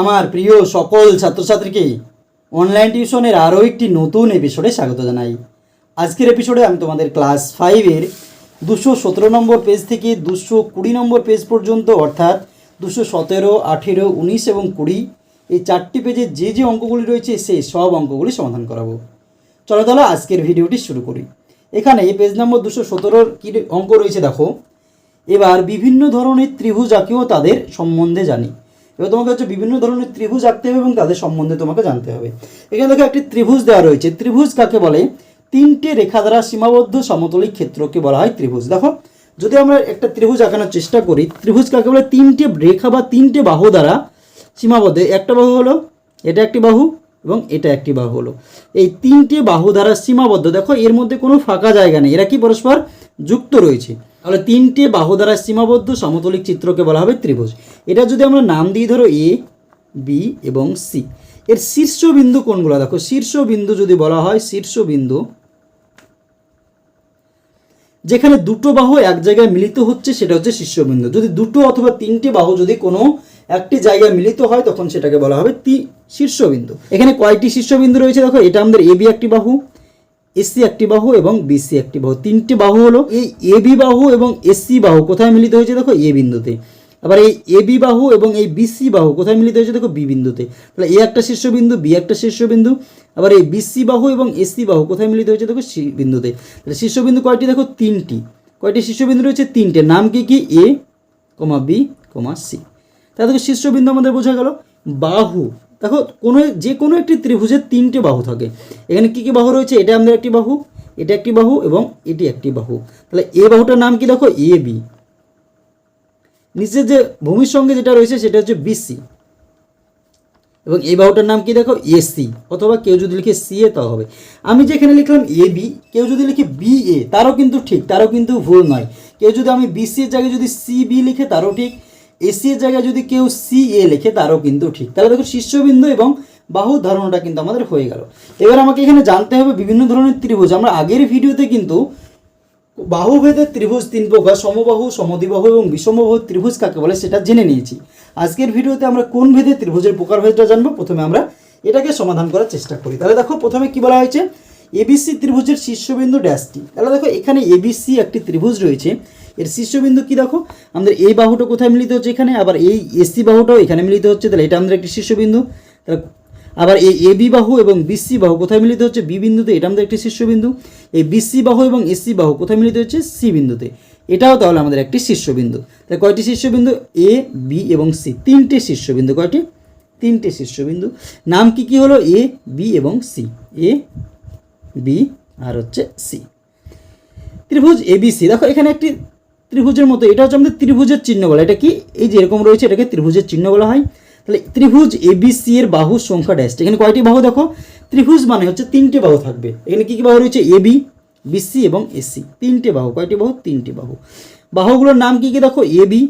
আমার প্রিয় সকল ছাত্রছাত্রীকে অনলাইন টিউশনের আরও একটি নতুন এপিসোডে স্বাগত জানাই। আজকের এপিসোডে আমি তোমাদের ক্লাস ফাইভের দুশো সতেরো নম্বর পেজ থেকে দুশো কুড়ি নম্বর পেজ পর্যন্ত, অর্থাৎ দুশো সতেরো, আঠেরো, উনিশ এবং কুড়ি, এই চারটি পেজে যে যে অঙ্কগুলি রয়েছে সেই সব অঙ্কগুলি সমাধান করাবো। চলো তাহলে আজকের ভিডিওটি শুরু করি। এখানে পেজ নম্বর দুশো সতেরোর কী অঙ্ক রয়েছে দেখো। এবার বিভিন্ন ধরনের ত্রিভুজ আঁকেও তাদের সম্বন্ধে জানি। এবার তোমাকে হচ্ছে বিভিন্ন ধরনের ত্রিভুজ আঁকতে হবে এবং তাদের সম্বন্ধে তোমাকে জানতে হবে। এখানে দেখো একটি ত্রিভুজ দেওয়া রয়েছে। ত্রিভুজ কাকে বলে? তিনটে রেখা দ্বারা সীমাবদ্ধ সমতলিক ক্ষেত্রকে বলা হয় ত্রিভুজ। দেখো, যদি আমরা একটা ত্রিভুজ আঁকানোর চেষ্টা করি, ত্রিভুজ কাকে বলে? তিনটে রেখা বা তিনটে বাহু দ্বারা সীমাবদ্ধ। একটা বাহু হলো, এটা একটি বাহু এবং এটা একটি বাহু হলো। এই তিনটে বাহু দ্বারা সীমাবদ্ধ। দেখো, এর মধ্যে কোনো ফাঁকা জায়গা নেই। এরা কি পরস্পর যুক্ত রয়েছে? তাহলে তিনটে বাহু দ্বারা সীমাবদ্ধ সমতলিক চিত্রকে বলা হবে ত্রিভুজ। এটা যদি আমরা নাম দিই, ধরো এ বি এবং সি এর শীর্ষবিন্দু কোনগুলো? দেখো, শীর্ষবিন্দু যদি বলা হয়, শীর্ষবিন্দু, যেখানে দুটো বাহু এক জায়গায় মিলিত হচ্ছে, সেটা হচ্ছে শীর্ষবিন্দু। যদি দুটো অথবা তিনটে বাহু যদি কোনো একটি জায়গায় মিলিত হয়, তখন সেটাকে বলা হবে শীর্ষবিন্দু। এখানে কয়টি শীর্ষবিন্দু রয়েছে? দেখো, এটা আমাদের এবি একটি বাহু। এসসি একটি বাহু এবং বিসি একটি বাহু। তিনটি বাহু হলো এই এবি বাহু এবং এসসি বাহু। কোথায় মিলিত হয়েছে দেখো এ বিন্দুতে। আবার এই এবি বাহু এবং এই বিসি বাহু কোথায় মিলিত হয়েছে দেখো বি বিন্দুতে। তাহলে এ একটা শীর্ষবিন্দু বি একটা শীর্ষবিন্দু আবার এই বিসি বাহু এবং এসসি বাহু কোথায় মিলিত হয়েছে দেখো সি বিন্দুতে। তাহলে শীর্ষবিন্দু কয়টি দেখো? তিনটি। কয়টি শীর্ষবিন্দু রয়েছে? তিনটে। নাম কি কি? A, comma B, comma C. তাহলে দেখো শীর্ষবিন্দু আমাদের বোঝা গেল বাহু। দেখো, কোনো যে কোনো একটি ত্রিভুজের তিনটে বাহু থাকে। এখানে কি কি বাহু রয়েছে? এটা আমাদের একটি বাহু, এটা একটি বাহু এবং এটি একটি বাহু। তাহলে এ বাহুটার নাম কি দেখো? A, B. নিচে যে ভূমির সঙ্গে যেটা রয়েছে, সেটা হচ্ছে বিসি এবং এই বাহুটার নাম কি দেখো? এসি অথবা কেউ যদি লিখে সি এ, তাও হবে। আমি যেখানে লিখলাম এ, বি, কেউ যদি লিখে বি, এ, তারও কিন্তু ঠিক, তারও কিন্তু ভুল নয়। কেউ যদি আমি বিসি এর জায়গায় যদি সি, বি লিখে, তারও ঠিক। এসি এর জায়গায় যদি কেউ সি এ লিখে, তারও কিন্তু ঠিক। তাহলে দেখো শীর্ষবিন্দু এবং বাহু ধারণাটা কিন্তু আমাদের হয়ে গেল। এবার আমাকে এখানে জানতে হবে বিভিন্ন ধরনের ত্রিভুজ। আমরা আগের ভিডিওতে কিন্তু বাহুভেদের ত্রিভুজ তিন প্রকার সমবাহু, সমদ্বিবাহু এবং বিষমবাহু ত্রিভুজ কাকে বলে সেটা জেনে নিয়েছি। আজকের ভিডিওতে আমরা কোন ভেদে ত্রিভুজের প্রকারভেদটা জানব? প্রথমে আমরা এটাকে সমাধান করার চেষ্টা করি। তাহলে দেখো, প্রথমে কি বলা হয়েছে? এবিসি ত্রিভুজের শীর্ষবিন্দু ড্যাশটি তাহলে দেখো, এখানে এবিসি একটি ত্রিভুজ রয়েছে। এর শীর্ষবিন্দু কি দেখো? আমাদের এই বাহুটা কোথায় মিলিত হচ্ছে এখানে? আবার এই এসি বাহুটাও এখানে মিলিত হচ্ছে। তাহলে এটা আমাদের একটি শীর্ষবিন্দু। তাহলে আবার এই বি বাহু এবং বিসি বাহু কোথায় মিলিত হচ্ছে? বি বিন্দুতে। এটা আমাদের একটি শীর্ষবিন্দু। এই বিসি বাহু এবং এসি বাহু কোথায় মিলিত হচ্ছে? সি বিন্দুতে। এটাও তাহলে আমাদের একটি শীর্ষবিন্দু। তাহলে কয়টি শীর্ষবিন্দু? এ বি এবং সি তিনটে শীর্ষবিন্দু। কয়টি? তিনটে শীর্ষবিন্দু। নাম কি কি হলো? এ বি এবং সি এ বি আর হচ্ছে সি ত্রিভুজ এবিসি দেখো, এখানে একটি ত্রিভুজের মতো, এটা হচ্ছে আমাদের ত্রিভুজের চিহ্ন বলা। এটা কি? এই যে এরকম রয়েছে, এটাকে ত্রিভুজের চিহ্ন বলা হয়। তাহলে ত্রিভুজ এবিসি এর বাহুর সংখ্যা ড্যাশ এখানে কয়টি বাহু দেখো? ত্রিভুজ মানে হচ্ছে তিনটে বাহু থাকবে। এখানে কি কি বাহু রয়েছে? এবি বিসি এবং এসি তিনটে বাহু, কয়টি বাহু? তিনটে বাহু। বাহুগুলোর নাম কি কি দেখো? এবি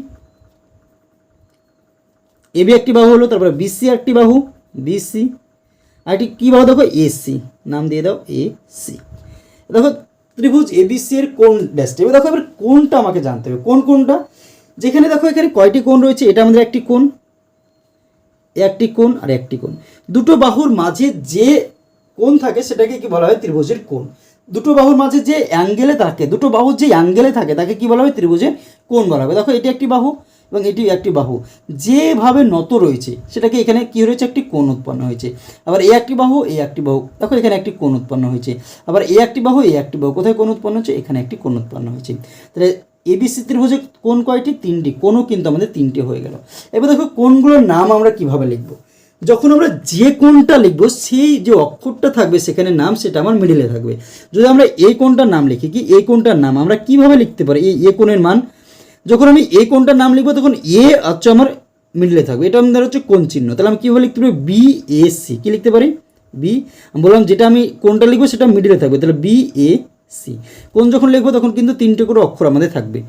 এবি একটি বাহু হলো, তারপরে বিসি একটি বাহু বিসি আর একটি কী বাহু দেখো? এসি নাম দিয়ে দাও এ সি দেখো ত্রিভুজ এবিসি এর কোন ড্যাশটা এবার দেখো, এবার কোনটা আমাকে জানতে হবে। কোন কোনটা? যেখানে দেখো, এখানে কয়টি কোণ রয়েছে? এটা আমাদের একটি কোণ একটি কোণ আর একটি কোণ। দুটো বাহুর মাঝে যে কোণ থাকে, সেটাকে কি বলা হয়? ত্রিভুজের কোণ। দুটো বাহুর মাঝে যে অ্যাঙ্গেলে থাকে, দুটো বাহুর যে অ্যাঙ্গেলে থাকে, তাকে কি বলা হয়? ত্রিভুজের কোণ বলা হবে দেখো, এটি একটি বাহু এবং এটি একটি বাহু। যেভাবে নত রয়েছে, সেটাকে এখানে কি রয়েছে? একটি কোণ উৎপন্ন হয়েছে। আবার এ একটি বাহু, এ একটি বাহু। দেখো এখানে একটি কোণ উৎপন্ন হয়েছে। আবার এ একটি বাহু, এ একটি বাহু। কোথায় কোণ উৎপন্ন হচ্ছে এখানে একটি কোণ উৎপন্ন হয়েছে। তাহলে এবিসি ত্রিভুজে কোন কয়টি? তিনটি। কোণও কিন্তু আমাদের তিনটে হয়ে গেল। এবার দেখো কোনগুলোর নাম আমরা কীভাবে লিখব? যখন আমরা যে কোনটা লিখব, সেই যে অক্ষরটা থাকবে, সেখানে নাম সেটা আমার মিডিলে থাকবে। যদি আমরা এই কোনটার নাম লিখি কি? এই কোনটার নাম আমরা কীভাবে লিখতে পারি? এই, এ কোণের মান যখন আমি এ কোণটার নাম লিখব, তখন এ হচ্ছে আমার মিডলে থাকবে। এটা আমাদের হচ্ছে কোন চিহ্ন? তাহলে আমি কীভাবে লিখতে পারি? বি এ সি কী লিখতে পারি? বি আমি বললাম যেটা আমি কোনটা লিখব, সেটা মিডলে থাকবে। তাহলে বি এ সি কোন যখন লিখব, তখন কিন্তু তিনটে করে অক্ষর আমাদের থাকবে।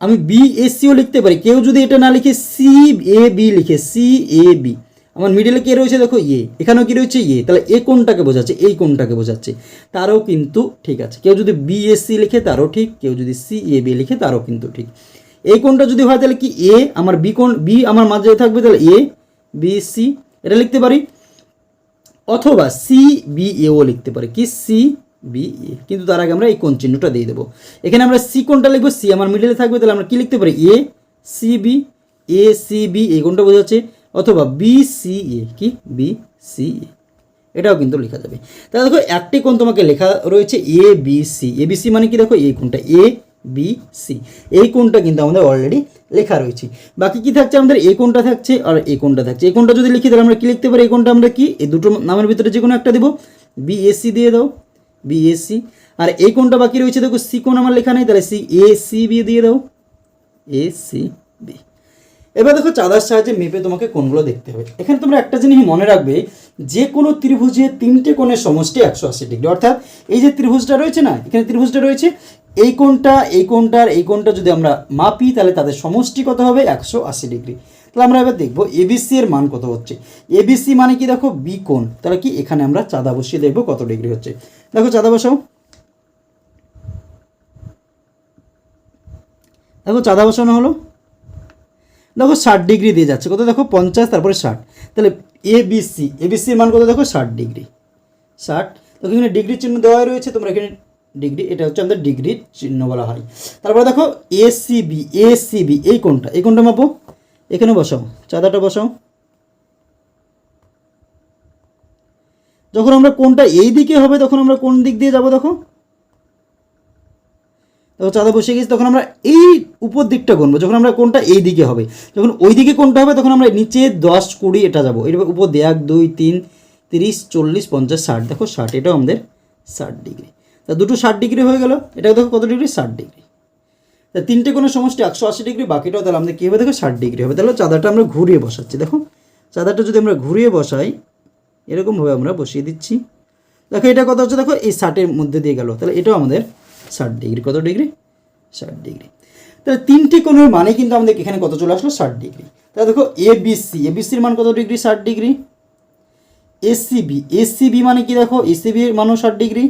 আমি বি এ সিও লিখতে পারি। কেউ যদি এটা না লিখে সি এ বি লিখে সি এ বি আমার মিডিলে কে রয়েছে দেখো ইয়ে এখানেও কি রয়েছে ইয়ে তাহলে এ কোনটাকে বোঝাচ্ছে? এই কোনটাকে বোঝাচ্ছে? তারও কিন্তু ঠিক আছে। কেউ যদি বিএসসি লিখে, তারও ঠিক। কেউ যদি সি এ বি লিখে, তারও কিন্তু ঠিক। এই কোনটা যদি হয়, তাহলে কি এ আমার বি কোন বি আমার মাঝে থাকবে, তাহলে এ বি সি এটা লিখতে পারি। অথবা সি বি এও লিখতে পারি। কি? সি বি এ কিন্তু তার আগে আমরা এই কোন চিহ্নটা দিয়ে দেবো। এখানে আমরা সি কোনটা লিখব? সি আমার মিডিলে থাকবে, তাহলে আমরা কি লিখতে পারি? A C B A C B এই কোনটা বোঝা যাচ্ছে? অথবা বি সি এ কি? বি সি এ এটাও কিন্তু লেখা যাবে। তাহলে দেখো, একটি কোণ তোমাকে লেখা রয়েছে A B C A B C মানে কি? দেখো এই কোণটা এ বি সি এই কোণটা কিন্তু আমাদের অলরেডি লেখা রয়েছে। বাকি কি থাকছে আমাদের? এই কোণটা থাকছে আর এই কোণটা থাকছে। এই কোণটা যদি লিখি, তাহলে আমরা কি লিখতে পারি? এই কোণটা আমরা কি? এই দুটো নামের ভিতরে যে কোনো একটা দেবো। বিএসসি দিয়ে দাও। বিএসসি আর এই কোণটা বাকি রয়েছে, দেখো সি কোণ আমার লেখা নেই, তাহলে সি এ সি বি দিয়ে দাও। এ সি বি এবার দেখো, চাঁদার সাহায্যে মেপে তোমাকে কোনগুলো দেখতে হবে। এখানে তোমরা একটা জিনিস মনে রাখবে যে কোনো ত্রিভুজে তিনটে কোণের সমষ্টি একশো আশি ডিগ্রি। অর্থাৎ এই যে ত্রিভুজটা রয়েছে না, এখানে ত্রিভুজটা রয়েছে এই কোণটা, এই কোণটার, এই কোণটা যদি আমরা মাপি, তাহলে তাদের সমষ্টি কত হবে? একশো আশি ডিগ্রি। তাহলে আমরা এবার দেখব এবিসি এর মান কত হচ্ছে। এবিসি মানে কি দেখো? বি কোণ। তাহলে কি এখানে আমরা চাঁদা বসিয়ে দেখব কত ডিগ্রি হচ্ছে। দেখো চাঁদা বসাও। দেখো চাঁদা বসানো হলো। দেখো ষাট ডিগ্রি দিয়ে যাচ্ছে। কত দেখো? পঞ্চাশ, তারপরে ষাট। তাহলে এ বিসি এ বিসির মান কত দেখো? ষাট ডিগ্রি। ষাট। তো এখানে ডিগ্রি চিহ্ন দেওয়া রয়েছে। তোমরা এখানে ডিগ্রি, এটা হচ্ছে আমাদের ডিগ্রির চিহ্ন বলা হয়। তারপরে দেখো এ সিবি এ সিবি এই কোনটা এই কোনটা মাপো। এখানে বসাও, চাঁদাটা বসাও। যখন আমরা কোনটা এই দিকে হবে, তখন আমরা কোন দিক দিয়ে যাব দেখো? দেখো, চাঁদা বসে গেছি, তখন আমরা এই উপর দিকটা গুনবো, যখন আমরা কোনটা এই দিকে হবে। যখন ওই দিকে কোনটা হবে, তখন আমরা নিচে দশ কুড়ি এটা যাব। এর উপর দিয়ে এক, দুই, তিন, তিরিশ, চল্লিশ, পঞ্চাশ, ষাট, দেখো ষাট, এটাও আমাদের ষাট ডিগ্রি। তা দুটো ষাট ডিগ্রি হয়ে গেল। এটা দেখো কত ডিগ্রি? ষাট ডিগ্রি। তা তিনটে কোনো সমষ্টি একশো আশি ডিগ্রি, বাকিটাও তাহলে আমাদের কী হবে? দেখো ষাট ডিগ্রি হবে। তাহলে চাঁদাটা আমরা ঘুরিয়ে বসাচ্ছি। দেখো, চাঁদাটা যদি আমরা ঘুরিয়ে বসাই, এরকমভাবে আমরা বসিয়ে দিচ্ছি। দেখো, এটা কত হচ্ছে? দেখো, এই ষাটের মধ্যে দিয়ে গেল। তাহলে এটাও আমাদের ষাট ডিগ্রি। কত ডিগ্রি? ষাট ডিগ্রি। তাহলে তিনটি কোণের মানে কিন্তু আমাদের এখানে কত চলে আসলো? ষাট ডিগ্রি। তাহলে দেখো এ বিসি এ বিসির মান কত ডিগ্রি? ষাট ডিগ্রি। এসিবি এসিবি মানে কি দেখো? এসিবির মানও ষাট ডিগ্রি।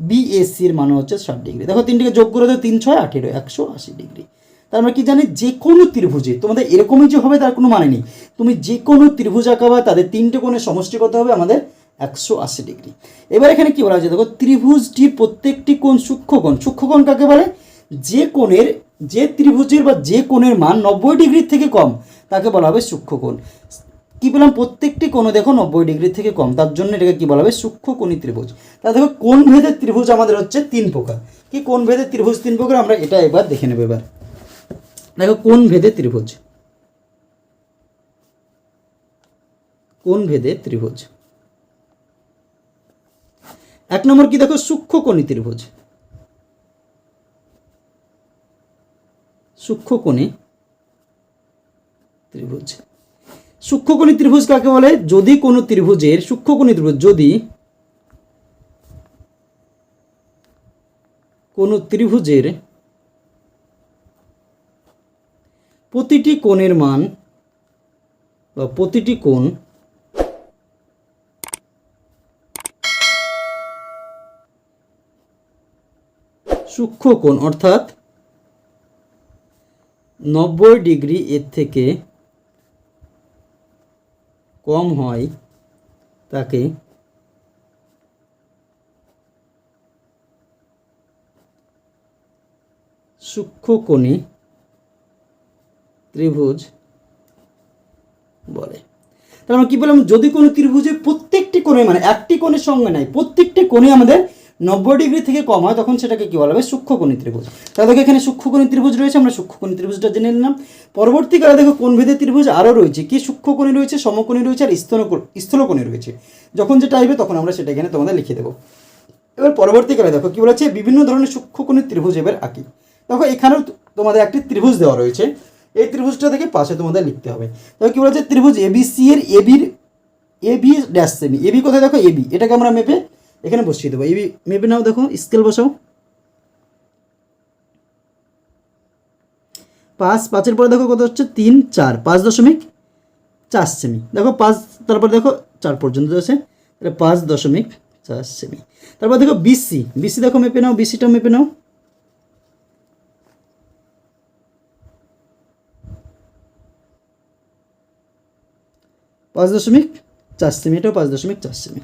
বিএসসির মান হচ্ছে ষাট ডিগ্রি। দেখো তিনটিকে যোগ করে দেবো তিন ছয়, আঠেরো, একশো আশি ডিগ্রি। তার আমরা কি জানি, যে কোনো ত্রিভুজে, তোমাদের এরকমই যে হবে তার কোনো মানে নেই। তুমি যে কোনো ত্রিভুজ আঁকাবা তাদের তিনটে কোণের সমষ্টি করতে হবে আমাদের একশো আশি ডিগ্রি। এবার এখানে কি বলা হয়েছে? দেখো, ত্রিভুজটির প্রত্যেকটি কোণ সূক্ষ্মকোণ সূক্ষ্মকোণ কাকে বলে? যে কোণের, যে ত্রিভুজের বা যে কোণের মান নব্বই ডিগ্রির থেকে কম, তাকে বলা হবে সূক্ষ্মকোণ কি বললাম? প্রত্যেকটি কোণে দেখো নব্বই ডিগ্রি থেকে কম। তার জন্য এটাকে কি বলা হবে? সূক্ষ্মকোণী ত্রিভুজ। তা দেখো কোন ভেদের ত্রিভুজ আমাদের হচ্ছে তিন প্রকার। কি কোন ভেদের ত্রিভুজ তিন প্রকার? আমরা এটা এবার দেখে নেব এবার। দেখো কোন ভেদে ত্রিভুজ। কোন ভেদে ত্রিভুজ। এক নম্বর কি দেখো? সূক্ষ্মকোণী ত্রিভুজ। সূক্ষ্ম সূক্ষ্মকোণী ত্রিভুজ। সূক্ষ্মকোণী ত্রিভুজ কাকে বলে? যদি কোনো ত্রিভুজের সূক্ষ্মকোণী ত্রিভুজ, যদি কোনো ত্রিভুজের প্রতিটি কোণের মান বা প্রতিটি কোণ সূক্ষ্ম কোণ অর্থাৎ নব্বই ডিগ্রি এর থেকে কম হয় তাকে সূক্ষ্মকোণী ত্রিভুজ বলে। তার আমরা কি বললাম? যদি কোনো ত্রিভুজে প্রত্যেকটি কোণে মানে একটি কোণের সঙ্গে নাই, প্রত্যেকটি কোণে আমাদের নব্বই ডিগ্রি থেকে কম হয়, তখন সেটাকে কি বলা হবে? সূক্ষ্মকোণী ত্রিভুজ। তাহলে দেখো এখানে সূক্ষ্মকোণী ত্রিভুজ রয়েছে, আমরা সূক্ষ্মকোণী ত্রিভুজটা জেনে নিলাম। পরবর্তীকালে দেখো কোন ভেদে ত্রিভুজ আরও রয়েছে? কি সূক্ষ্মকোণী রয়েছে, সমকোণী রয়েছে আর স্থলকোণী রয়েছে। যখন যেটা আসবে তখন আমরা সেটা এখানে তোমাদের লিখে দেবো। এবার পরবর্তীকালে দেখো কি বলেছে? বিভিন্ন ধরনের সূক্ষ্মকোণী ত্রিভুজ এবার আঁকি। দেখো এখানেও তোমাদের একটি ত্রিভুজ দেওয়া রয়েছে। এই ত্রিভুজটা থেকে পাশে তোমাদের লিখতে হবে। তবে কি বলেছে? ত্রিভুজ এবিসি এর এবির এবি ড্যাশ সেমি এবি কোথায়? দেখো এবি এটাকে আমরা মেপে এখানে বসিয়ে দেবো। এই মেপে নাও দেখো স্কেল বসাও। পাঁচ, পাঁচের পরে দেখো কত হচ্ছে? তিন, চার, পাঁচ দশমিক চার সেমি। দেখো পাঁচ, তারপর দেখো চার পর্যন্ত আছে তাহলে পাঁচ দশমিক চার সেমি। তারপর দেখো বিসি বিসি দেখো মেপে নাও বিসিটা মেপে নাও। পাঁচ দশমিক চার সেমি, এটাও পাঁচ দশমিক চার সেমি।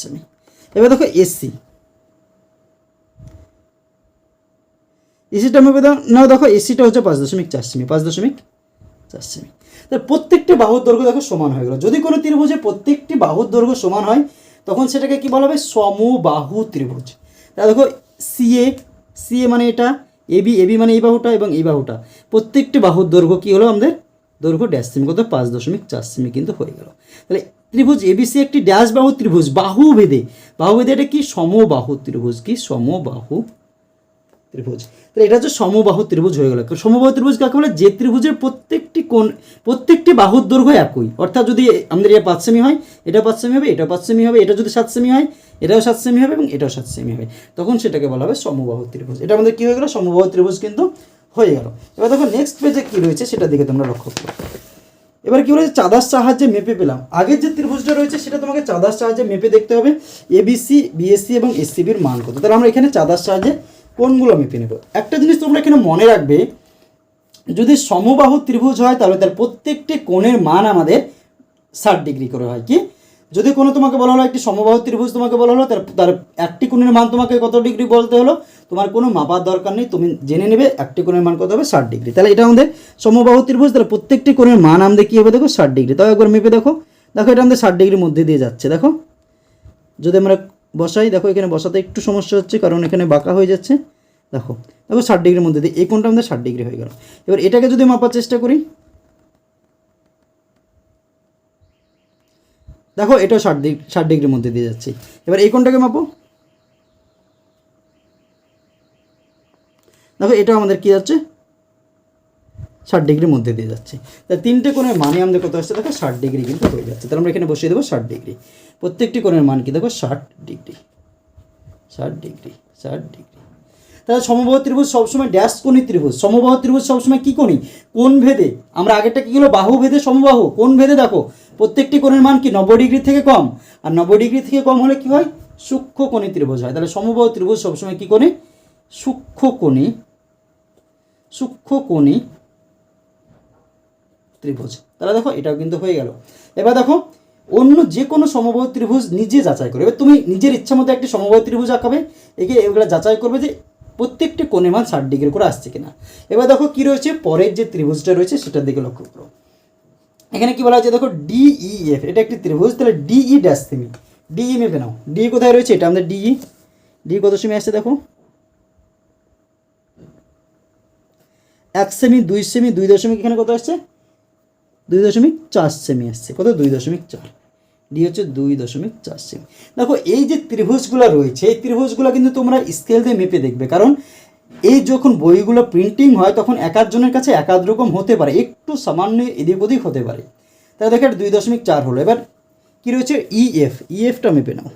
সেমি এবার দেখো এসি এসিটা মেপে দেখো এসিটা হচ্ছে পাঁচ দশমিক চার সেমি পাঁচ দশমিক চার সেমি তাহলে প্রত্যেকটি বাহুর দৈর্ঘ্য দেখো সমান হয়ে গেল। যদি কোনো ত্রিভুজে প্রত্যেকটি বাহুর দৈর্ঘ্য সমান হয়, তখন সেটাকে কি বলা হবে? সমবাহু ত্রিভুজ। তাহলে দেখো সিএ সিএ মানে এটা এবি এবি মানে এই বাহুটা এবং এই বাহুটা। প্রত্যেকটি বাহুর দৈর্ঘ্য কি হলো আমাদের? দৈর্ঘ্য ড্যাশ সেমি কত? পাঁচ দশমিক চার সেমি কিন্তু হয়ে গেল। তাহলে ত্রিভুজ এবিসি একটি ড্যাশ বাহু ত্রিভুজ বাহু ভেদে বাহু ভেদে এটা কি? সমবাহু ত্রিভুজ কি? সমবাহু ত্রিভুজ। তাহলে এটা হচ্ছে সমবাহু ত্রিভুজ হয়ে গেল। সমবাহু ত্রিভুজ কাকে বলে? যে ত্রিভুজের প্রত্যেকটি কোণ, প্রত্যেকটি বাহুর দৈর্ঘ্য একই। অর্থাৎ যদি আমাদের এটা পাঁচ সেমি হয় এটা পাঁচ সেমি হবে এটা পাঁচ সেমি হবে, এটা যদি সাত সেমি হয়, এটাও সাত সেমি হবে এবং এটাও সাত সেমি হবে। তখন সেটাকে বলা হবে সমবাহু ত্রিভুজ। এটা আমাদের কী হয়ে গেল? সমবাহু ত্রিভুজ কিন্তু হয়ে গেল। এবার দেখো নেক্সট পেজে কী রয়েছে সেটা দিকে তোমরা লক্ষ্য করো। এবার কি বলেছে? চাঁদার সাহায্যে মেপে পেলাম। আগের যে ত্রিভুজটা রয়েছে, সেটা তোমাকে চাঁদার সাহায্যে মেপে দেখতে হবে। এবিসি বিএসসি এবং এসসিবির মান কত? তাহলে আমরা এখানে চাঁদার সাহায্যে কোনগুলো মেপে নেব? একটা জিনিস তোমরা এখানে মনে রাখবে, যদি সমবাহু ত্রিভুজ হয়, তাহলে তার প্রত্যেকটি কোণের মান আমাদের ষাট ডিগ্রি করে হয়। কি? যদি কোনো তোমাকে বলা হলো একটি সমবাহু ত্রিভুজ তোমাকে বলা হলো, তার তার একটি কোণের মান তোমাকে কত ডিগ্রি বলতে হলো? তোমার কোনো মাপার দরকার নেই, তুমি জেনে নেবে, একটি কোণের মান কত হবে? ষাট ডিগ্রি। তাহলে এটা আমাদের সমবাহু ত্রিভুজ, তাহলে প্রত্যেকটি কোণের মান আমাদের কী হবে? দেখো, ষাট ডিগ্রি। তাও একবার মেপে দেখো। দেখো, এটা আমাদের ষাট ডিগ্রির মধ্যে দিয়ে যাচ্ছে, দেখো। যদি আমরা বসাই, দেখো, এখানে বসাতে একটু সমস্যা হচ্ছে, কারণ এখানে বাঁকা হয়ে যাচ্ছে। দেখো দেখো, ষাট ডিগ্রির মধ্যে দিয়ে, এই কোণটা আমাদের ষাট ডিগ্রি হয়ে গেল। এবার এটাকে যদি মাপার চেষ্টা করি। দেখো, এটাও ষাট ডিগ্রি, ষাট ডিগ্রির মধ্যে দিয়ে যাচ্ছে। এবার এই কোণটাকে মাপো। দেখো, এটাও আমাদের কি যাচ্ছে? ষাট ডিগ্রির মধ্যে দিয়ে যাচ্ছে। তা তিনটে কোণের মানে আমাদের কত আসছে? দেখো, ষাট ডিগ্রি কিন্তু হয়ে যাচ্ছে। তাহলে আমরা এখানে বসিয়ে দেবো ষাট ডিগ্রি। প্রত্যেকটি কোণের মান কি? দেখো, ষাট ডিগ্রি। ষাট ডিগ্রি ষাট ডিগ্রি। তাহলে সমবাহু ত্রিভুজ সবসময় ড্যাশ কোণী ত্রিভুজ। সমবাহু ত্রিভুজ সবসময় কী কোণী? কোন ভেদে। আমরা আগেরটা কি হলো? বাহু ভেদে সমবাহু। কোন ভেদে দেখো, প্রত্যেকটি কোণের মান কি? নব্বই ডিগ্রি থেকে কম। আর নব্বই ডিগ্রি থেকে কম হলে কি হয়? সূক্ষ্ম কোণী ত্রিভুজ হয়। তাহলে সমবাহু ত্রিভুজ সবসময় কী কোণে? সূক্ষ্ম কোণী সূক্ষ্ম কোণী ত্রিভুজ। তাহলে দেখো, এটাও কিন্তু হয়ে গেল। এবার দেখো, অন্য যে কোনো সমবাহু ত্রিভুজ নিজে যাচাই করবে। এবার তুমি নিজের ইচ্ছা মতো একটি সমবাহু ত্রিভুজ আঁকাবে, একে এগুলো যাচাই করবে যে প্রত্যেকটি কোণের মান ষাট ডিগ্রি করে আসছে কিনা। এবার দেখো কি রয়েছে, পরের যে ত্রিভুজটা রয়েছে, সেটার দিকে লক্ষ্য করো। এখানে কি বলা হচ্ছে দেখো ডিইএফ, এটা একটি ত্রিভুজ, তাহলে ডিই ড্যাশ সেমি। ডিই মেপে নাও ডি কোথায় রয়েছে? এটা আমাদের ডিই। ডি কত সেমি আসছে দেখো? এক সেমি দুই সেমি দুই দশমিক এখানে কত আসছে? দুই দশমিক চার সেমি আসছে। কত? দুই দশমিক চার। ডি হচ্ছে দুই দশমিক চার সেমি দেখো, এই যে ত্রিভুজগুলো রয়েছে, এই ত্রিভুজগুলো কিন্তু তোমরা স্কেল দিয়ে মেপে দেখবে। কারণ, এই যখন বইগুলো প্রিন্টিং হয়, তখন এক একজনের কাছে এক এক রকম হতে পারে। একটু সামান্য এদিক ওদিক হতে পারে। তাহলে দেখো দুই দশমিক চার হলো। এবার, কী রয়েছে? ইএফ ইএফটা মেপে নাও।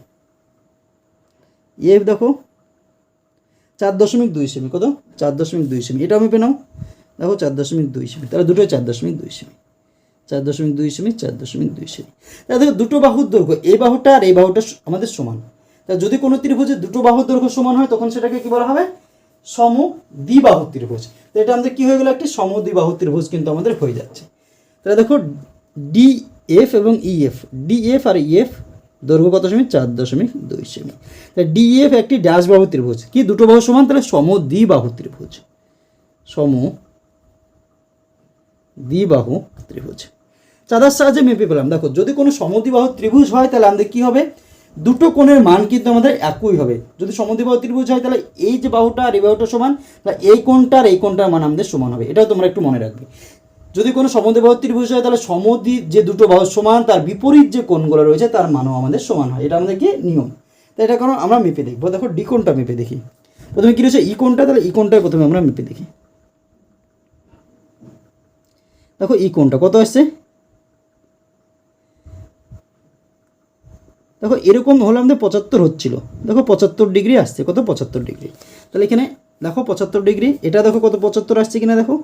ইএফ দেখো। চার দশমিক দুই সেমি, কত? চার দশমিক দুই সেমি। এটাও মেপে নাও। দেখো, চার দশমিক দুই সেমি। তাহলে দুটোই চার দশমিক দুই সেমি। চার দশমিক দুই সেমি, চার দশমিক দুই সেমি। তাহলে দেখো, দুটো বাহুর দৈর্ঘ্য, এই বাহুটা আর এই বাহুটা আমাদের সমান। তা যদি কোনো ত্রিভুজে দুটো বাহুর দৈর্ঘ্য সমান হয়, তখন সেটাকে কী বলা হবে? সম দ্বিবাহু ত্রিভুজ। তো এটা আমাদের কী হয়ে গেলো? একটি সম দ্বিবাহু ত্রিভুজ কিন্তু আমাদের হয়ে যাচ্ছে। তাহলে দেখো ডি এফ এবং ইএফ ডিএফ আর ইএফ দৈর্ঘ্য কত সেমি? চার দশমিক দুই সেমি। তাহলে ডিএফ একটি ড্যাশ বাহু ত্রিভুজ। কি দুটো বাহু সমান? তাহলে সম দ্বিবাহু ত্রিভুজ। সম দ্বিবাহু ত্রিভুজ। চাঁদার সাহায্যে মেপে পেলাম। দেখো, যদি কোনো সমদ্বিবাহু ত্রিভুজ হয়, তাহলে আমাদের কী হবে? দুটো কোণের মান কিন্তু আমাদের একই হবে। যদি সমদ্বিবাহু ত্রিভুজ হয়, তাহলে এই যে বাহুটা আর এই বাহুটা সমান, তাহলে এই কোণটা আর এই কোণটার মান আমাদের সমান হবে। এটাও তোমরা একটু মনে রাখবে। যদি কোনো সমদ্বিবাহু ত্রিভুজ হয়, তাহলে সমদ্বি যে দুটো বাহু সমান, তার বিপরীত যে কোণগুলো রয়েছে, তার মানও আমাদের সমান হয়। এটা আমাদের কি? নিয়ম। তো এটা কারণ আমরা মেপে দেখব। দেখো, ডি কোণটা মেপে দেখি। প্রথমে কী রয়েছে? ই কোণটা, তাহলে ই কোণটাই প্রথমে আমরা মেপে দেখি। দেখো, ই কোণটা কত আসছে? দেখো, এরকম হলে আমাদের পঁচাত্তর হচ্ছিল। দেখো, পঁচাত্তর ডিগ্রি আসছে। কত? পঁচাত্তর ডিগ্রি। তাহলে এখানে দেখো, পঁচাত্তর ডিগ্রি। এটা দেখো, কত পঁচাত্তর আসছে কিনা দেখো?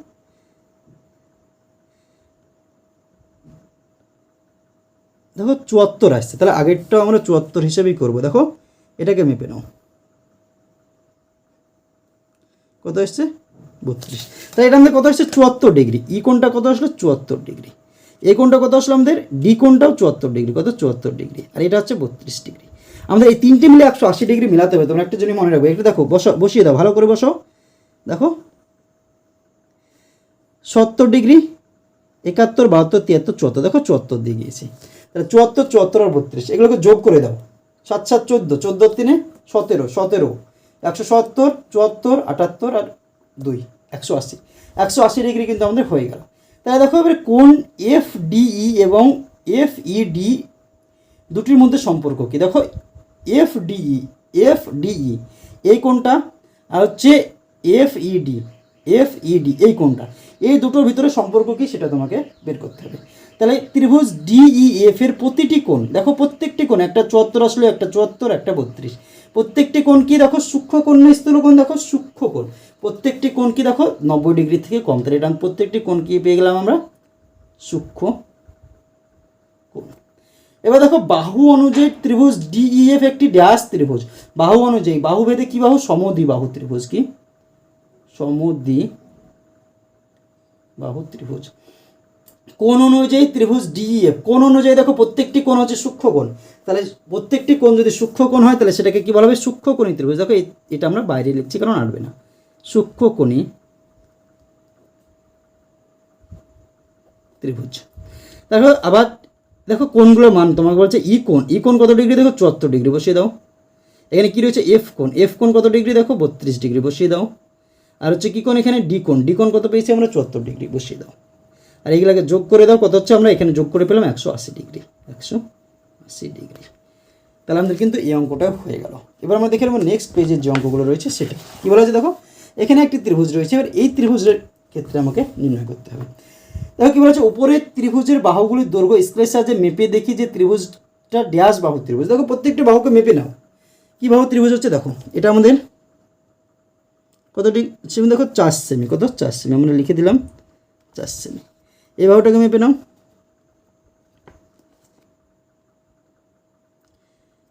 দেখো চুয়াত্তর আসছে, তাহলে আগেরটাও আমরা চুয়াত্তর হিসেবেই করব। দেখো, এটাকে মেপে নাও। কত আসছে? বত্রিশ। তাহলে এটা আমাদের কত আসছে? চুয়াত্তর ডিগ্রি। ই কোনটা কত আসলো? চুয়াত্তর ডিগ্রি। এই কোণটা কত আসলো আমাদের? ডি কোনটাও চুয়াত্তর ডিগ্রি, কত? চুয়াত্তর ডিগ্রি। আর এটা হচ্ছে বত্রিশ ডিগ্রি। আমাদের এই তিনটে মিলে একশো আশি ডিগ্রি মিলাতে হবে, তোমরা একটা জিনিস মনে রাখবে। এটা দেখো, বসো, বসিয়ে দাও, ভালো করে বসো। দেখো, সত্তর ডিগ্রি, একাত্তর, বাহাত্তর, তিয়াত্তর, চুয়াত্তর। দেখো, চুয়াত্তর দিয়ে গিয়েছি। তাহলে চুয়াত্তর চুয়াত্তর আর বত্রিশ। এগুলোকে যোগ করে দাও। সাত সাত, চোদ্দ। চোদ্দোর তিনে সতেরো। সতেরো। একশো সত্তর, চুয়াত্তর, আটাত্তর আর দুই। একশো আশি। একশো আশি ডিগ্রি কিন্তু আমাদের হয়ে গেল। তাহলে দেখো এবারে কোন এফ ডিই এবং এফ ই ডি দুটির মধ্যে সম্পর্ক কি? দেখো এফ ডিই এফ ডিই এই কোনটা? আর হচ্ছে এফ ইডি এফ ইডি এই কোনটা? এই দুটোর ভিতরে সম্পর্ক কি সেটা তোমাকে বের করতে হবে। তাহলে ত্রিভুজ ডিই এফ এর প্রতিটি কোণ, দেখো প্রত্যেকটি কোণ, একটা চুয়াত্তর আসলো, একটা চুয়াত্তর, একটা বত্রিশ। প্রত্যেকটি কোণ কি দেখো সূক্ষ্ম কোণ না স্থূল কোণ, দেখো সূক্ষ্ম কোণ। প্রত্যেকটি কোণ কি দেখো নব্বই ডিগ্রি থেকে কম, তাহলে এটা প্রত্যেকটি কোণ কি পেয়ে গেলাম আমরা? সূক্ষ্ম কোণ। এবার দেখো বাহু অনুযায়ী ত্রিভুজ ডিইএফ একটি ড্যাশ ত্রিভুজ। বাহু অনুযায়ী, বাহু ভেদে কি বাহু? সমদ্বি বাহু ত্রিভুজ কি? সমদ্বি বাহু ত্রিভুজ। কোন অনুযায়ী ত্রিভুজ ডিইএফ কোন অনুযায়ী দেখো প্রত্যেকটি কোণ হচ্ছে সূক্ষ্ম কোণ তাহলে প্রত্যেকটি কোণ যদি সূক্ষ্ম কোণ হয়, তাহলে সেটাকে কি বলা হবে? সূক্ষ্মকোণী ত্রিভুজ। দেখো এটা আমরা বাইরে লিখছি, কারণ আসবে না। সূক্ষ্ম সূক্ষ্মকোণী ত্রিভুজ। দেখো, আবার দেখো কোণগুলোর মান, তোমাকে বলছে ই কোণ। ই কোণ কত ডিগ্রি? দেখো চুয়াত্তর ডিগ্রি বসিয়ে দাও। এখানে কি রয়েছে? এফ কোণ। এফ কোণ কত ডিগ্রি? দেখো বত্রিশ ডিগ্রি বসিয়ে দাও। আর হচ্ছে কি কোণ এখানে? ডি কোণ। ডি কোণ কত পেয়েছি আমরা? চুয়াত্তর ডিগ্রি বসিয়ে দাও। আর এগুলাকে যোগ করে দাও, কত হচ্ছে আমরা এখানে যোগ করে পেলাম একশো আশি ডিগ্রি, একশো আশি ডিগ্রি। তাহলে আমাদের কিন্তু এই অঙ্কটা হয়ে গেল। এবার আমরা দেখে নেব নেক্সট পেজের যে অঙ্কগুলো রয়েছে সেটা কী। বলা দেখো, এখানে একটি ত্রিভুজ রয়েছে, এবার এই ত্রিভুজের ক্ষেত্রে আমাকে নির্ণয় করতে হবে। দেখো কী বলেছে উপরের ত্রিভুজের বাহুগুলির দৈর্ঘ্য স্কেলের সাহায্যে মেপে দেখি যে ত্রিভুজটা ড্যাশ বাহু ত্রিভুজ। দেখো প্রত্যেকটা বাহুকে মেপে নাও। কী বাহু ত্রিভুজ হচ্ছে দেখো, এটা আমাদের কত ডিগ্রি সেমি দেখো চার সেমি কত? চার সেমি আমরা লিখে দিলাম চার সেমি এই বাহুটাকে মেপে নাও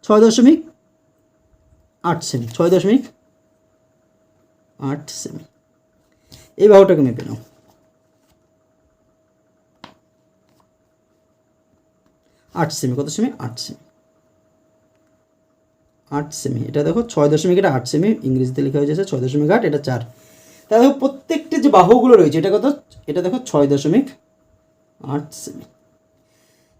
ছয় দশমিক আট সেমি, ছয় দশমিক আট সেমি। এই বাহুটাকে মেপে নাও আট সেমি, কত সেমি? আট সেমি। আট সেমি, এটা দেখো ছয় দশমিক এটা আট সেমি, ইংরেজিতে লেখা হয়ে যাচ্ছে ছয় দশমিক আট, এটা চার। তা দেখো প্রত্যেকটি যে বাহুগুলো রয়েছে, এটা কত? এটা দেখো ছয় দশমিক আট সেমি।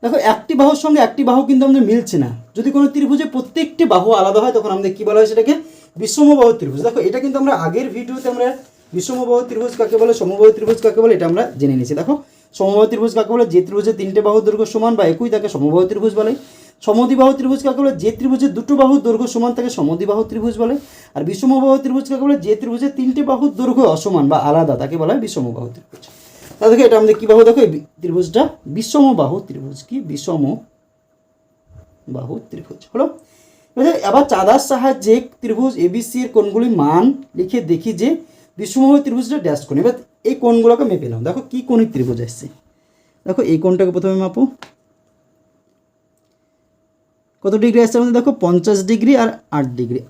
দেখো, একটি বাহুর সঙ্গে একটি বাহু কিন্তু আমাদের মিলছে না। যদি কোনো ত্রিভুজে প্রত্যেকটি বাহু আলাদা হয়, তখন আমাদের কী বলা হয় সেটাকে? বিষমবাহু ত্রিভুজ। দেখো, এটা কিন্তু আমরা আগের ভিডিওতে আমরা বিষমবাহু ত্রিভুজ কাকে বলে, সমবাহু ত্রিভুজ কাকে বলে, এটা আমরা জেনে নিয়েছি। দেখো, সমবাহু ত্রিভুজ কাকে বলে? যে ত্রিভুজের তিনটে বাহু দৈর্ঘ্য সমান বা একই, তাকে সমবাহু ত্রিভুজ বলে। সমদ্বিবাহু ত্রিভুজ কাকে বলে? যে ত্রিভুজের দুটো বাহু দৈর্ঘ্য সমান, তাকে সমদ্বিবাহু ত্রিভুজ বলে। আর বিষমবাহু ত্রিভুজ কাকে বলে? যে ত্রিভুজের তিনটে বাহু দৈর্ঘ্য অসমান বা আলাদা, তাকে বলা হয় বিষমবাহু ত্রিভুজ। তা দেখো এটা আমাদের কী বাহু? দেখো ত্রিভুজটা বিষম বাহু ত্রিভুজ কি? বিষম বাহু ত্রিভুজ। হলো? এবার আবার চাঁদার সাহায্যে ত্রিভুজ এবিসি এর কোণগুলির মান লিখে দেখি যে বিষমবাহু ত্রিভুজটা ড্যাশ কোণ। এবার এই কোণগুলোকে মেপে নাও। দেখো, কী কোণের ত্রিভুজ আসছে? দেখো, এই কোণটাকে প্রথমে মাপো। কত ডিগ্রি আসছে আমাদের? দেখো, পঞ্চাশ ডিগ্রি আর আট ডিগ্রি।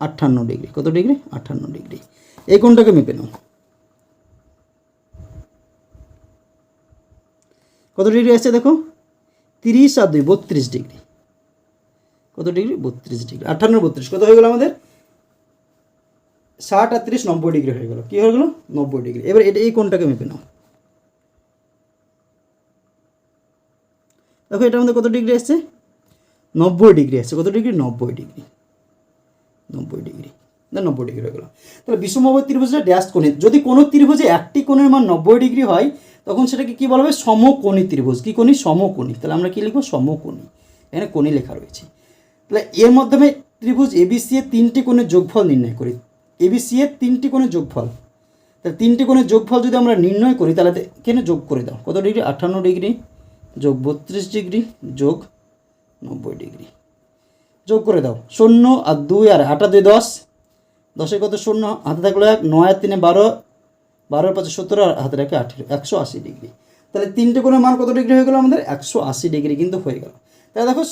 আটান্ন ডিগ্রি। কত ডিগ্রি? আটান্ন ডিগ্রি। এই কোণটাকে মেপে নাও। কত ডিগ্রি আসছে দেখো? তিরিশ আর দুই, বত্রিশ ডিগ্রি। কত ডিগ্রি? বত্রিশ ডিগ্রি। আটান্ন বত্রিশ। কত হয়ে গেল আমাদের? ষাট আর তিরিশ, নব্বই ডিগ্রি হয়ে গেল। কী হয়ে গেল? নব্বই ডিগ্রি। এবার এটা এই কোণটাকে মেপে নাও। দেখো এটা আমাদের কত ডিগ্রি আসছে? নব্বই ডিগ্রি আসছে। কত ডিগ্রি? নব্বই ডিগ্রি। নব্বই ডিগ্রি। না, নব্বই ডিগ্রি হয়ে গেল। তাহলে বিষমবাহু ত্রিভুজটা ড্যাশ কোণে। যদি কোনো ত্রিভুজে একটি কোণের মান নব্বই ডিগ্রি হয় তখন সেটাকে কী বলা হবে সমকোণী ত্রিভুজ। কী কোণী? সমকোণী। তাহলে আমরা কী লিখব? সমকোণী। এখানে কোণী লেখা রয়েছে। তাহলে এর মাধ্যমে ত্রিভুজ এবিসি এর তিনটি কোণের যোগফল নির্ণয় করি। এবিসি এর তিনটি কোণের যোগফল। তাহলে তিনটি কোণের যোগফল যদি আমরা নির্ণয় করি, তাহলে এখানে যোগ করে দাও? কত ডিগ্রি? আটান্ন ডিগ্রি যোগ বত্রিশ ডিগ্রি যোগ নব্বই ডিগ্রি। যোগ করে দাও। শূন্য আর দুই আর আটা দুই দশ। দশে কত শূন্য? হাতে থাকল এক, নয় আর তিনে বারো বারোর পাঁচে সত্তর আর হাতে রাখে আঠেরো, একশো আশি ডিগ্রি। তাহলে তিনটে কোণের মান কত ডিগ্রি হয়ে গেলো আমাদের? একশো আশি ডিগ্রি কিন্তু হয়ে গেল। তাহলে দেখো,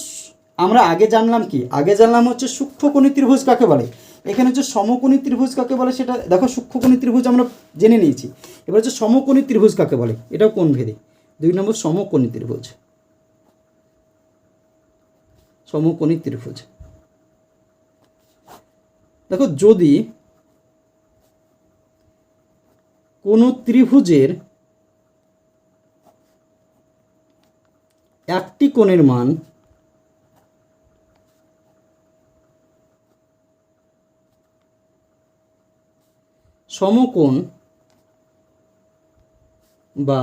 আমরা আগে জানলাম কি? আগে জানলাম হচ্ছে সূক্ষ্মকোণী ত্রিভুজ কাকে বলে? এখানে হচ্ছে সমকোণী ত্রিভুজ কাকে বলে সেটা, দেখো সূক্ষ্মকোণী ত্রিভুজ আমরা জেনে নিয়েছি। এবার হচ্ছে সমকোণী ত্রিভুজ কাকে বলে? এটাও কোন ভেদে? দুই নম্বর সমকোণী ত্রিভুজ। সমকোণী ত্রিভুজ। দেখো যদি কোনো ত্রিভুজের একটি কোণের মান সমকোণ বা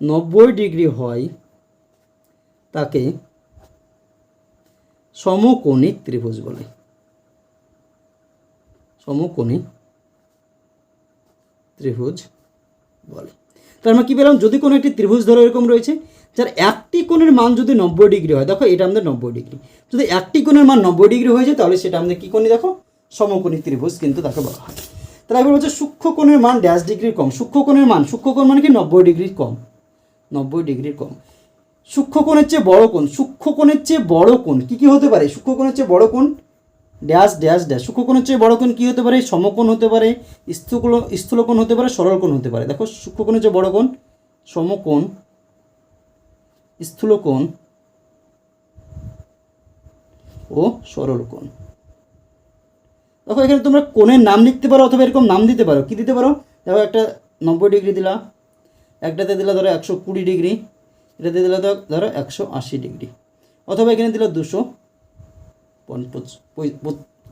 নব্বই ডিগ্রি হয় তাকে সমকোণিক ত্রিভুজ বলে। সমকোণী ত্রিভুজ, বলে। তার মানে কী পেলাম? যদি কোনো একটি ত্রিভুজ ধরো এরকম রয়েছে, যার একটি কোণের মান যদি নব্বই ডিগ্রি হয়, দেখো এটা আমাদের নব্বই ডিগ্রি। যদি একটি কোণের মান নব্বই ডিগ্রি হয়ে যায়, তাহলে সেটা আমাদের কী কোণে দেখো? সমকোণী ত্রিভুজ কিন্তু তাকে বলা হয়। তাহলে এবার হচ্ছে সূক্ষ্ম কোণের মান ড্যাশ ডিগ্রির কম। সূক্ষ্ম কোণের মান, সূক্ষ্ম কোণ মানে কি? নব্বই ডিগ্রির কম। নব্বই ডিগ্রির কম। সূক্ষ্ম কোণের চেয়ে বড় কোণ, সূক্ষ্ম কোণের চেয়ে বড় কোণ, কী কী হতে পারে? সূক্ষ্ম কোণের চেয়ে বড় কোণ ড্যাশ ড্যাশ ড্যাশ। সূক্ষ্মকোণের হচ্ছে বড় কোণ কী হতে পারে? সমকোণ হতে পারে, স্থূল, স্থূলকোণ হতে পারে সরল কোণ হতে পারে। দেখো সূক্ষ্মকোণের হচ্ছে বড় কোণ সমকোণ, স্থূলকোণ ও সরল কোণ দেখো, এখানে তোমরা কোণের নাম লিখতে পারো অথবা এরকম নাম দিতে পারো। কী দিতে পারো? দেখো, একটা নব্বই ডিগ্রি দিলা, একটাতে দিলা ধরো একশো কুড়ি ডিগ্রি, এটাতে দিলা ধরো একশো আশি ডিগ্রি, অথবা এখানে দিলা দুশো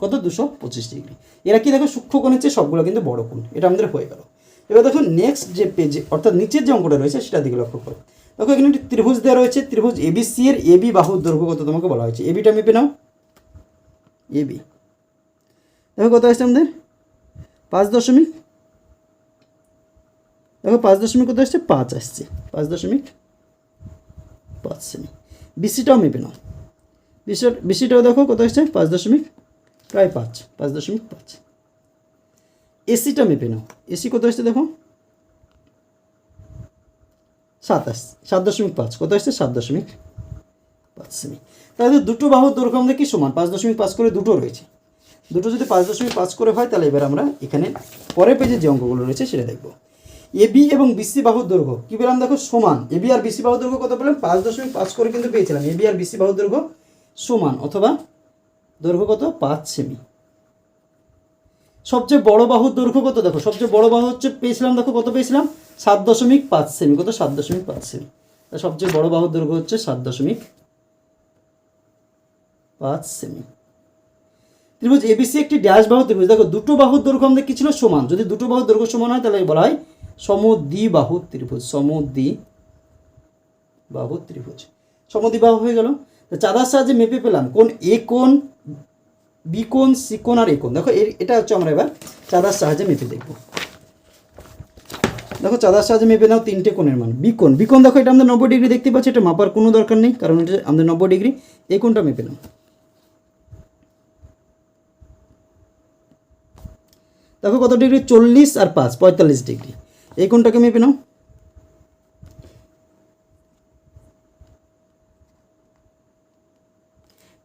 কত? দুশো পঁচিশ ডিগ্রি এরা কি দেখো, সূক্ষ্ম কোণের চেয়ে সবগুলো কিন্তু বড় কোণ। এটা আমাদের হয়ে গেল। এবার দেখো নেক্সট যে পেজে অর্থাৎ নিচের যে অঙ্কটা রয়েছে, সেটা দিকে লক্ষ্য করো। দেখো, এখানে একটি ত্রিভুজ দেওয়া রয়েছে। ত্রিভুজ এবিসি এর এবি বাহুর দৈর্ঘ্য কত তোমাকে বলা হয়েছে? এবিটা মেপে নাও। এবি দেখো কত আসছে আমাদের? পাঁচ দশমিক। দেখো, পাঁচ দশমিক কত আসছে? পাঁচ আসছে। পাঁচ দশমিক পাঁচ সেমি। বিসিটাও মেপে নাও। বিসিটাও দেখো কত আসছে? পাঁচ দশমিক, প্রায় পাঁচ পাঁচ দশমিক পাঁচ। এসিটা মেপে নাও। এসি কত আসছে দেখো? সাত আসছে সাত দশমিক পাঁচ। কত আসছে? সাত দশমিক পাঁচ সেমি। তাহলে দুটো বাহুর দৈর্ঘ্য আমাদের সমান? পাঁচ দশমিক পাঁচ করে দুটো রয়েছে। দুটো যদি পাঁচ দশমিক পাঁচ করে হয়, তাহলে এবার আমরা এখানে পরের পেজে যে অঙ্কগুলো রয়েছে, সেটা দেখব। এবি এবং বিসি বাহুর দৈর্ঘ্য, কী পেলাম দেখো? সমান। এবি আর বিসি বাহুর দৈর্ঘ্য কত পেলাম? পাঁচ দশমিক পাঁচ করে কিন্তু পেয়েছিলাম। এবি আর বিসি বাহুর দৈর্ঘ্য সমান অথবা দৈর্ঘ্য কত? পাঁচ সেমি। সবচেয়ে বড় বাহুর দৈর্ঘ্য কত? দেখো, সবচেয়ে বড় বাহু হচ্ছে পেয়েছিলাম, দেখো কত পেয়েছিলাম? সাত দশমিক পাঁচ সেমি, কত? সাত দশমিক পাঁচ সেমি। সবচেয়ে বড় বাহুর দৈর্ঘ্য হচ্ছে সাত দশমিক পাঁচ সেমি। ত্রিভুজ এবিসি একটি ড্যাশ বাহু ত্রিভুজ। দেখো, দুটো বাহুর দৈর্ঘ্য আমাদের কি ছিল? সমান। যদি দুটো বাহুর দৈর্ঘ্য সমান হয়, তাহলে বলা হয় সমদ্বিবাহু ত্রিভুজ। সমদ্বি বাহু ত্রিভুজ। সমদ্বিবাহু হয়ে গেল। চাঁদার সাহায্যে মেপে পেলাম। কোন এ কোণ বি কোণ সি কোণ আর এ কোণ দেখো এটা হচ্ছে আমরা এবার চাঁদার সাহায্যে মেপে দেখব। দেখো চাঁদার সাহায্যে মেপে নাও তিনটে কোণের মান। বি কোণ। বি কোণ দেখো, এটা আমাদের নব্বই ডিগ্রি দেখতে পাচ্ছি, এটা মাপার কোনো দরকার নেই, কারণ এটা আমাদের নব্বই ডিগ্রি। এই কোণটা মেপে নাও। দেখো, কত ডিগ্রি? চল্লিশ আর পাঁচ, পঁয়তাল্লিশ ডিগ্রি। এই কোণটাকে মেপে নাও।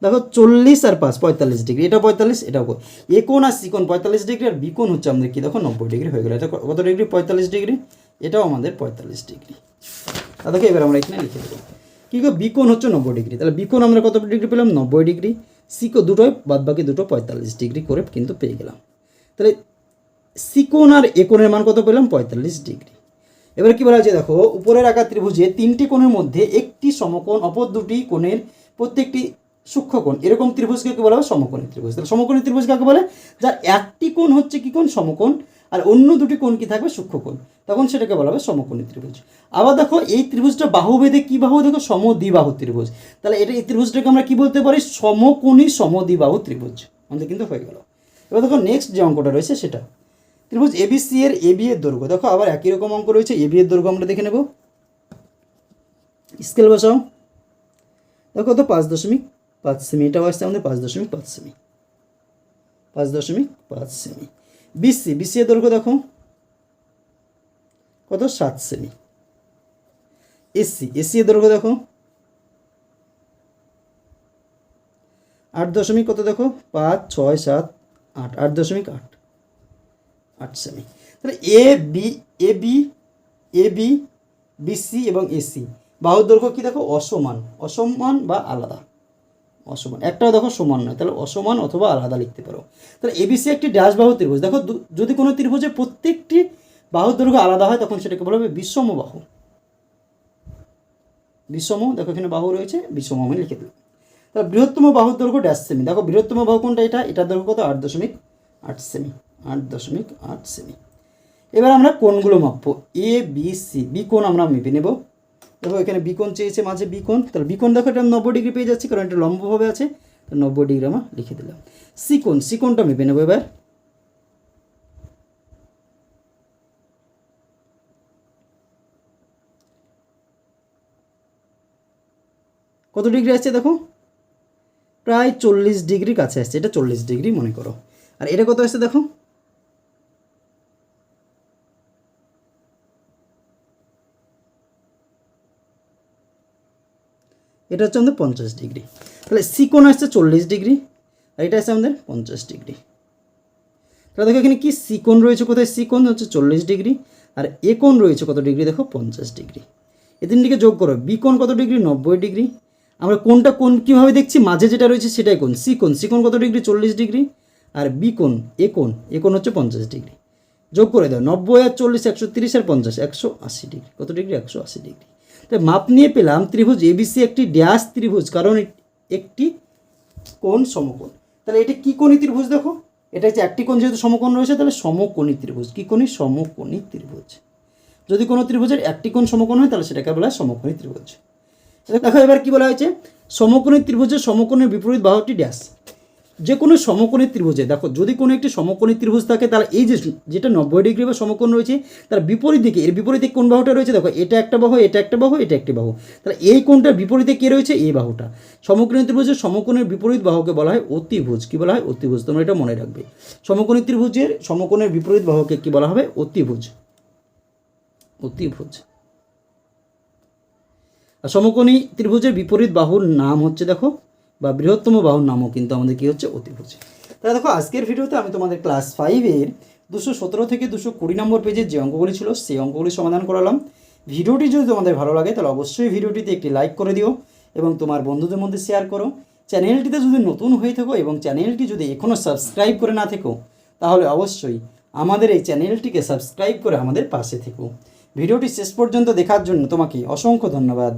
দেখো চল্লিশ আর পাঁচ, পঁয়তাল্লিশ ডিগ্রি। এটা পঁয়তাল্লিশ, এটাও কো- এ কোণ আর সি কোণ, পঁয়তাল্লিশ ডিগ্রি আর বি কোণ হচ্ছে আমাদের কি? দেখো নব্বই ডিগ্রি হয়ে গেলো। এটা কত ডিগ্রি? পঁয়তাল্লিশ ডিগ্রি। এটাও আমাদের পঁয়তাল্লিশ ডিগ্রি। তা দেখো এবার আমরা এখানে লিখে দেবো। কি বিকোণ হচ্ছে নব্বই ডিগ্রি। তাহলে বি কোণ আমরা কত ডিগ্রি পেলাম? নব্বই ডিগ্রি। সিকো দুটোই বাদ বাকি দুটো পঁয়তাল্লিশ ডিগ্রি করে কিন্তু পেয়ে গেলাম। তাহলে সি কোণ আর এ কোণের মান কত পেলাম? পঁয়তাল্লিশ ডিগ্রি। এবার কি বলা হয়েছে? দেখো, উপরের আকার ত্রিভুজে তিনটি কোণের মধ্যে একটি সমকোণ, অপর দুটি কোণের প্রত্যেকটি সূক্ষ্মকোণ। এরকম ত্রিভুজকে কি বলা? হয় সমকোণী ত্রিভুজ। তাহলে সমকোণী ত্রিভুজ কাকে বলে? যার একটি কোণ হচ্ছে কি কোণ? সমকোণ। আর অন্য দুটি কোণ কি থাকবে? সূক্ষ্মকোণ। তখন সেটাকে বলা হবে সমকোণী ত্রিভুজ। আবার দেখো, এই ত্রিভুজটা বাহু ভেদে কি বাহু? দেখো, সমদ্বিবাহু ত্রিভুজ। তাহলে এটা, এই ত্রিভুজটাকে আমরা কি বলতে পারি? সমকোণী সমদ্বিবাহু ত্রিভুজ। আমাদের কিন্তু হয়ে গেল। এবার দেখো নেক্সট যে অঙ্কটা রয়েছে সেটা। ত্রিভুজ এবিসি এর এবি এর দৈর্ঘ্য। দেখো, আবার একই রকম অঙ্ক রয়েছে। এবি এর দৈর্ঘ্য আমরা দেখে নেব। স্কেল বসাও। দেখো, তো পাঁচ দশমিক পাঁচ সেমি এটাও আসছে আমাদের পাঁচ দশমিক পাঁচ সেমি। পাঁচ দশমিক পাঁচ সেমি। বিসি বিসি এর দৈর্ঘ্য দেখো। কত? সাত সেমি। এসি এসি এর দৈর্ঘ্য দেখো। আট দশমিক কত দেখো? পাঁচ, ছয়, সাত, আট। আট দশমিক আট। আট সেমি। তাহলে A, B A B A, B, BC এবং এসি। বাহুর দৈর্ঘ্য কি দেখো? অসমান। অসমান বা আলাদা। অসমান। একটাও দেখো সমান নয়। তাহলে অসমান অথবা আলাদা লিখতে পারো। তাহলে এবিসি একটি ড্যাশ বাহু ত্রিভুজ। দেখো যদি কোনো ত্রিভুজে প্রত্যেকটি বাহুর দৈর্ঘ্য আলাদা হয়, তখন সেটাকে বলা হবে বিষম বাহু। বিষম, দেখো এখানে বাহু রয়েছে, বিষম আমি লিখে দিলাম। তাহলে বৃহত্তম বাহুর দৈর্ঘ্য ড্যাশ সেমি দেখো বৃহত্তম বাহু কোনটা এটা? এটার দৈর্ঘ্য কত? আট দশমিক আট সেমি আট দশমিক আট সেমি এবার আমরা কোনগুলো মাপবো? A, B, C. বি কোন আমরা মেপে নেব। দেখো, এখানে বিকোণ চেয়েছে, মাঝে বিকোণ। তাহলে বিকোণ দেখো, এটা নব্বই ডিগ্রি পেয়ে যাচ্ছি, কারণ এটা লম্বভাবে আছে। নব্বই ডিগ্রি আমরা লিখে দিলাম। সিকোণ, সিকোণটা মেপে নেব এবার। কত ডিগ্রি আসছে দেখো? প্রায় চল্লিশ ডিগ্রি কাছে আসছে, এটা চল্লিশ ডিগ্রি মনে করো। আর এটা কত আসছে দেখো? এটা হচ্ছে আমাদের পঞ্চাশ ডিগ্রি। তাহলে সিকোণ আসছে চল্লিশ ডিগ্রি, আর এটা আসছে আমাদের পঞ্চাশ ডিগ্রি। তাহলে দেখো এখানে কি সিকোণ রয়েছে কোথায়? সিকোণ হচ্ছে চল্লিশ ডিগ্রি, আর একোণ রয়েছে কত ডিগ্রি? দেখো পঞ্চাশ ডিগ্রি। এ তিনটিকে যোগ করো বিকোণ কত ডিগ্রি? নব্বই ডিগ্রি। আমরা কোনটা কোন কীভাবে দেখছি? মাঝে যেটা রয়েছে সেটাই কোণ সিকোণ সিকোণ কত ডিগ্রি? চল্লিশ ডিগ্রি। আর বিকোণ একোণ একোণ হচ্ছে পঞ্চাশ ডিগ্রি। যোগ করে দাও, নব্বই আর চল্লিশ একশো তিরিশ আর পঞ্চাশ একশো আশি ডিগ্রি। কত ডিগ্রি? একশো আশি ডিগ্রি। তাই মাপ নিয়ে পেলাম ত্রিভুজ এবিসি একটি ড্যাশ ত্রিভুজ, কারণ একটি কোণ সমকোণ। তাহলে এটা কী কোণী ত্রিভুজ দেখো? এটা হচ্ছে একটি কোণ যেহেতু সমকোণ রয়েছে, তাহলে সমকোণী ত্রিভুজ। কী কোণী? সমকোণী ত্রিভুজ। যদি কোনো ত্রিভুজের একটি কোণ সমকোণ হয়, তাহলে সেটাকে বলা হয় সমকোণী ত্রিভুজ। দেখো এবার কি বলা হয়েছে? সমকোণী ত্রিভুজের সমকোণের বিপরীত বাহুটি ড্যাশ। যে কোনো সমকোণী ত্রিভুজে দেখো, যদি কোনো একটি সমকোণী ত্রিভুজ থাকে, তাহলে এই যে যেটা নব্বই ডিগ্রি বা সমকোণ রয়েছে, তার বিপরীত দিকে, এর বিপরীতে কোন বাহুটা রয়েছে? দেখো, এটা একটা বাহু, এটা একটা বাহু, এটা একটি বাহু। তাহলে এই কোণটার বিপরীতে কে রয়েছে? এই বাহুটা। সমকোণী ত্রিভুজের সমকোণের বিপরীত বাহুকে বলা হয় অতিভুজ। কি বলা হয়? অতিভুজ। তোমরা এটা মনে রাখবে। সমকোণী ত্রিভুজের সমকোণের বিপরীত বাহুকে কি বলা হবে? অতিভুজ। অতিভুজ। আর সমকোণী ত্রিভুজের বিপরীত বাহুর নাম হচ্ছে, দেখো বা বৃহত্তম বাহুর নামও কিন্তু আমাদের কি হচ্ছে? অতিভুজ। তাহলে দেখো, আজকের ভিডিওতে আমি তোমাদের ক্লাস ফাইভের দুশো সতেরো থেকে দুশো কুড়ি নম্বর পেজের যে অঙ্কগুলি ছিল, সেই অঙ্কগুলি সমাধান করালাম। ভিডিওটি যদি তোমাদের ভালো লাগে, তাহলে অবশ্যই ভিডিওটিতে একটি লাইক করে দিও এবং তোমার বন্ধুদের মধ্যে শেয়ার করো। চ্যানেলটিতে যদি নতুন হয়ে থাকো এবং চ্যানেলটি যদি এখনও সাবস্ক্রাইব করে না থেকো, তাহলে অবশ্যই আমাদের এই চ্যানেলটিকে সাবস্ক্রাইব করে আমাদের পাশে থেকো। ভিডিওটি শেষ পর্যন্ত দেখার জন্য তোমাকে অসংখ্য ধন্যবাদ।